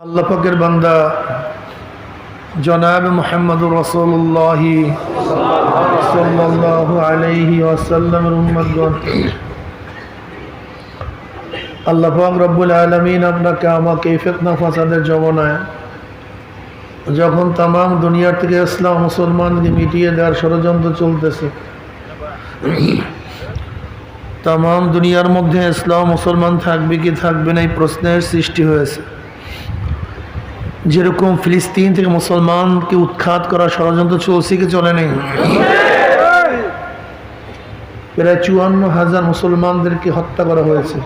আল্লাহ পাকের বান্দা জনাব মোহাম্মদুর রসুল্লাহ সাল্লাহ আলাইহি আল্লাহ পাক রব্বুল আলমিন আপনাকে, আমাকে ফেতনা ফাসাদের জমানায় যখন তাম দুনিয়ার থেকে ইসলাম মুসলমানকে মিটিয়ে দেওয়ার ষড়যন্ত্র চলতেছে তাম দুনিয়ার মধ্যে ইসলাম মুসলমান থাকবে কি থাকবে না এই প্রশ্নের সৃষ্টি হয়েছে। যেরকম ফিলিস্তিন থেকে মুসলমানকে উৎখাত করার ষড়যন্ত্র চলছে কি চলে নেই? প্রায় চুয়ান্ন হাজার মুসলমানদেরকে হত্যা করা হয়েছে।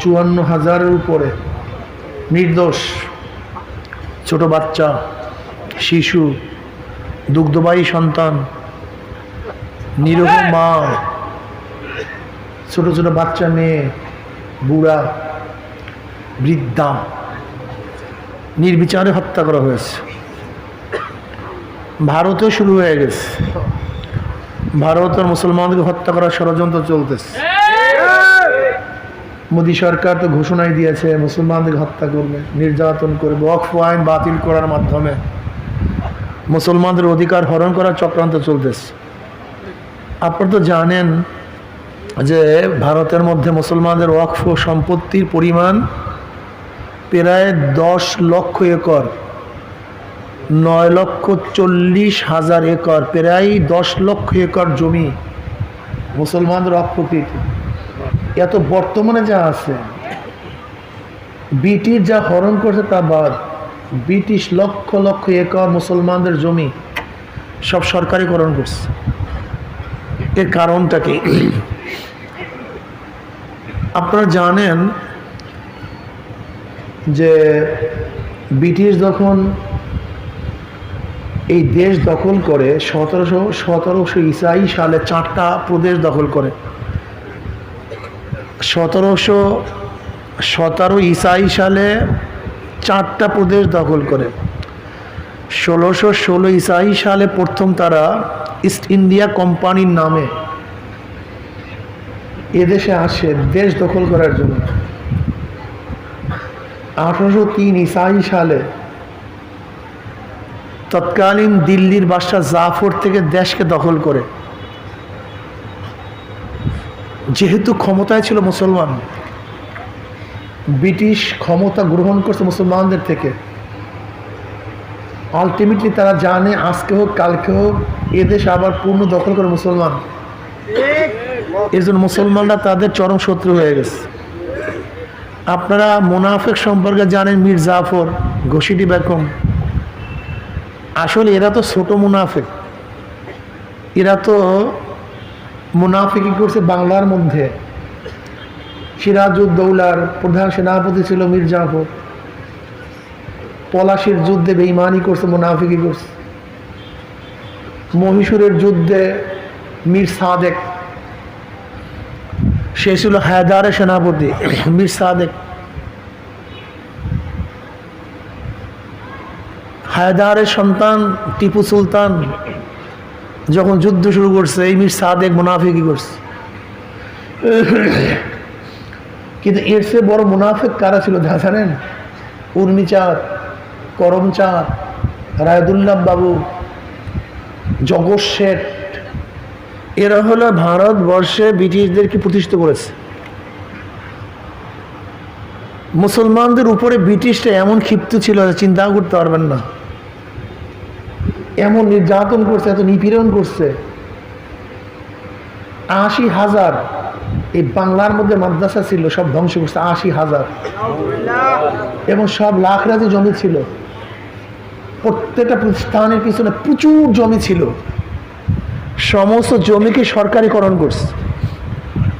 চুয়ান্ন হাজারের উপরে নির্দোষ, ছোট বাচ্চা, শিশু, দুগ্ধবাহী সন্তান, নিরহ মা, ছোট ছোট বাচ্চা মেয়ে, বুড়া, বৃদ্ধা। নির্বিচারে হত্যা করা হয়েছে। ভারতেও শুরু হয়ে গেছে। ভারতের মুসলমানদেরকে হত্যা করার ষড়যন্ত্র চলতেছে। মোদী সরকার তো ঘোষণাই দিয়েছে, মুসলমানদেরকে হত্যা করবে, নির্যাতন করবে, ওয়াকফ আইন বাতিল করার মাধ্যমে। মুসলমানদের অধিকার হরণ করার চক্রান্ত চলতেছে। আপনারা তো জানেন যে ভারতের মধ্যে মুসলমানদের ওয়াকফ সম্পত্তির পরিমাণ প্রায় দশ লক্ষ একর, নয় লক্ষ চল্লিশ হাজার একর, প্রায় দশ লক্ষ একর জমি মুসলমানদের অপ্রকৃত। এত বর্তমানে যা আছে, ব্রিটিশ যা হরণ করছে তা বাদ, ব্রিটিশ লক্ষ লক্ষ একর মুসলমানদের জমি সব সরকারিকরণ করছে। এর কারণটা কি? আপনারা জানেন যে ব্রিটিশ যখন এই দেশ দখল করে সতেরোশো সতেরোশো ইসাই সালে চারটা প্রদেশ দখল করে। সতেরোশো সতেরো ইসাই সালে চারটা প্রদেশ দখল করে। ষোলোশো ষোলো ইসাই সালে প্রথম তারা ইস্ট ইন্ডিয়া কোম্পানির নামে এদেশে আসে দেশ দখল করার জন্য। আঠারোশো তিন ইসাই সালে তৎকালীন দিল্লির বাদশাহ জাফর থেকে দেশকে দখল করে। যেহেতু ক্ষমতায় ছিল মুসলমান, ব্রিটিশ ক্ষমতা গ্রহণ করছে মুসলমানদের থেকে আলটিমেটলি তারা জানে আজকে হোক, কালকে হোক এদেশ আবার পূর্ণ দখল করে মুসলমান। এর জন্য মুসলমানরা তাদের চরম শত্রু হয়ে গেছে। আপনারা মুনাফেক সম্পর্কে জানেন মীর জাফর, ঘষিটি বেগম। আসলে এরা তো ছোট মুনাফেক। এরা তো মুনাফিকি করছে বাংলার মধ্যে। সিরাজউদ্দৌলার প্রধান সেনাপতি ছিল মীর জাফর। পলাশির যুদ্ধে বেইমানি করছে মুনাফিকি করছে। মহীশূরের যুদ্ধে মীর সাদেক সে ছিল হায়দারের সেনাপতি, মির সাদেক। হায়দারের সন্তান টিপু সুলতান যখন যুদ্ধ শুরু করছে, এই মির সাদেক মুনাফিকি করছে। কিন্তু এর চেয়ে বড় মুনাফিক কারা ছিল যা জানেন? উর্মিচাঁদ, করমচাঁদ, রায়দুল্লাহ বাবু, জগৎ শেঠ এরা হলো ভারতবর্ষে ব্রিটিশদেরকে প্রতিষ্ঠিত করেছে। মুসলমানদের উপরে ব্রিটিশটা এমন ক্ষিপ্ত ছিল চিন্তা করতে পারবেন না। এমন নির্যাতন করছে, এত নিপীড়ন করছে। আশি হাজার, এই বাংলার মধ্যে মাদ্রাসা ছিল, সব ধ্বংস করছে, আশি হাজার। এবং সব লাখ রাজি জমি ছিল। প্রত্যেকটা স্থানের পিছনে প্রচুর জমি ছিল। সমস্ত জমিকে সরকারিকরণ করছে।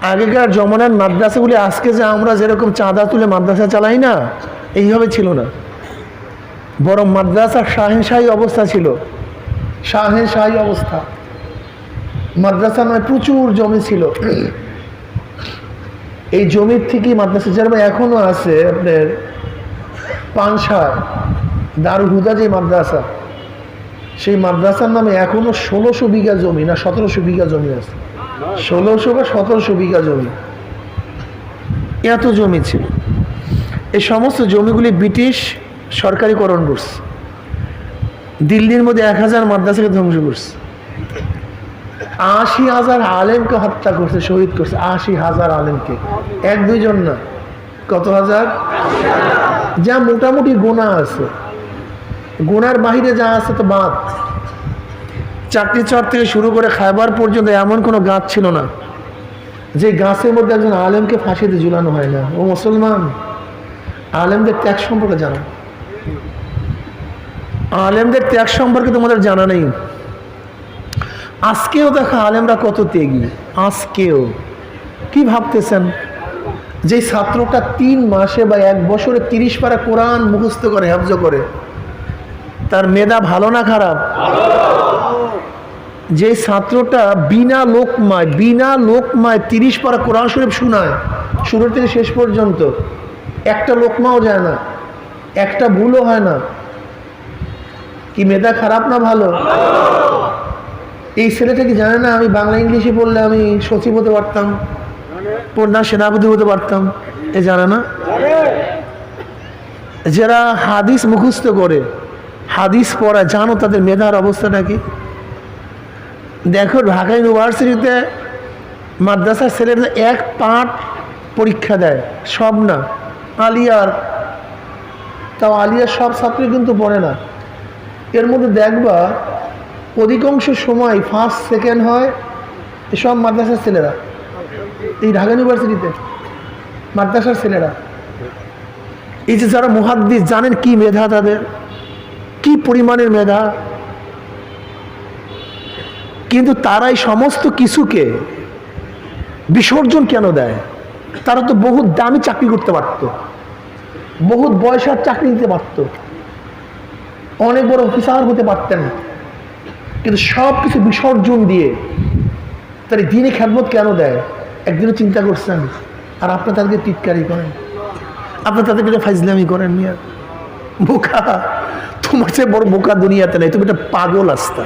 আগেকার জমানার মাদ্রাসাগুলি, আজকে যে আমরা যেরকম চাঁদা তুলে মাদ্রাসা চালাই না, এইভাবে ছিল না। বরং মাদ্রাসার শাহেনশাহী অবস্থা ছিল। শাহেনশাহী অবস্থা। মাদ্রাসা নয়, প্রচুর জমি ছিল। এই জমির থেকেই মাদ্রাসা যেরকম এখনও আছে আপনার পানসার দারুল হুদা যে মাদ্রাসা। সেই মাদ্রাসার নামে এখনও ষোলোশো বিঘা জমি না সতেরোশো বিঘা জমি আছে? ষোলোশো বা সতেরোশো বিঘা জমি। এত জমি ছিল। এই সমস্ত জমিগুলি ব্রিটিশ সরকারিকরণ করছে। দিল্লির মধ্যে এক হাজার মাদ্রাসাকে ধ্বংস করছে। আশি হাজার আলেমকে হত্যা করছে, শহীদ করছে। আশি হাজার আলেমকে। এক দুইজন না। কত হাজার? যা মোটামুটি গোনা আছে। গোনার বাহিরে যা আছে তো বাদ। চাকরি চর থেকে শুরু করে খাইবার পর্যন্ত এমন কোনো গাছ ছিল না, যে গাছের মধ্যে একজন আলেমকে ফাঁসিতে ঝুলানো হয় না। ও মুসলমান। আলেমদের ত্যাগ সম্পর্কে জানা? আলেমদের ত্যাগ সম্পর্কে তোমাদের জানা নেই। আজকেও দেখো আলেমরা কত ত্যাগী আজকেও। কি ভাবতেছেন? যে ছাত্রটা তিন মাসে বা এক বছরে তিরিশ পারা কোরআন মুখস্থ করে, হেফজ করে তার মেধা ভালো না খারাপ? যে ছাত্রটা বিনা লোকমায় বিনা লোকমায় তিরিশ পারা কোরআন শরীফ শোনায় শুরু থেকে শেষ পর্যন্ত, একটা লোকমাও যায় না, একটা ভুলও হয় না। কি মেধা খারাপ না ভালো? এই ছেলেটা কি জানে না, আমি বাংলা ইংলিশে পড়লে আমি সচিব হতে পারতাম পড়না সেনাপতি হতে পারতাম, এ জানে না? যারা হাদিস মুখস্থ করে হাদিস পড়া, জানো তাদের মেধার অবস্থাটা কি? দেখো, ঢাকা ইউনিভার্সিটিতে মাদ্রাসার ছেলেরা এক পাঠ পরীক্ষা দেয়, সব না। আলিয়ার তাও আলিয়ার সব ছাত্রই কিন্তু পড়ে না। এর মধ্যে দেখবা, অধিকাংশ সময় ফার্স্ট সেকেন্ড হয় এসব মাদ্রাসার ছেলেরা। এই ঢাকা ইউনিভার্সিটিতে মাদ্রাসার ছেলেরা। এই যে যারা মুহাদ্দিস, জানেন কি মেধা তাদের? কি পরিমাণের মেধা? কিন্তু তারাই সমস্ত কিছুকে বিসর্জন কেন দেয়? তারা তো বহুত দামি চাকরি করতে পারত, বহুত বয়সার চাকরি দিতে পারত, অনেক বড় অফিসার হতে পারতেন, কিন্তু সব কিছু বিসর্জন দিয়ে তার দিনে খ্যাতমত কেন দেয়? একদিনও চিন্তা করছেন, আর আপনার তাদেরকে টিটকারি করেন। আপনার তাদেরকে ফাইজলামি করেন মিয়া। বোকা। তোমার চেয়ে বড় বোকা দুনিয়াতে নেই তুমি একটা পাগল আস্তা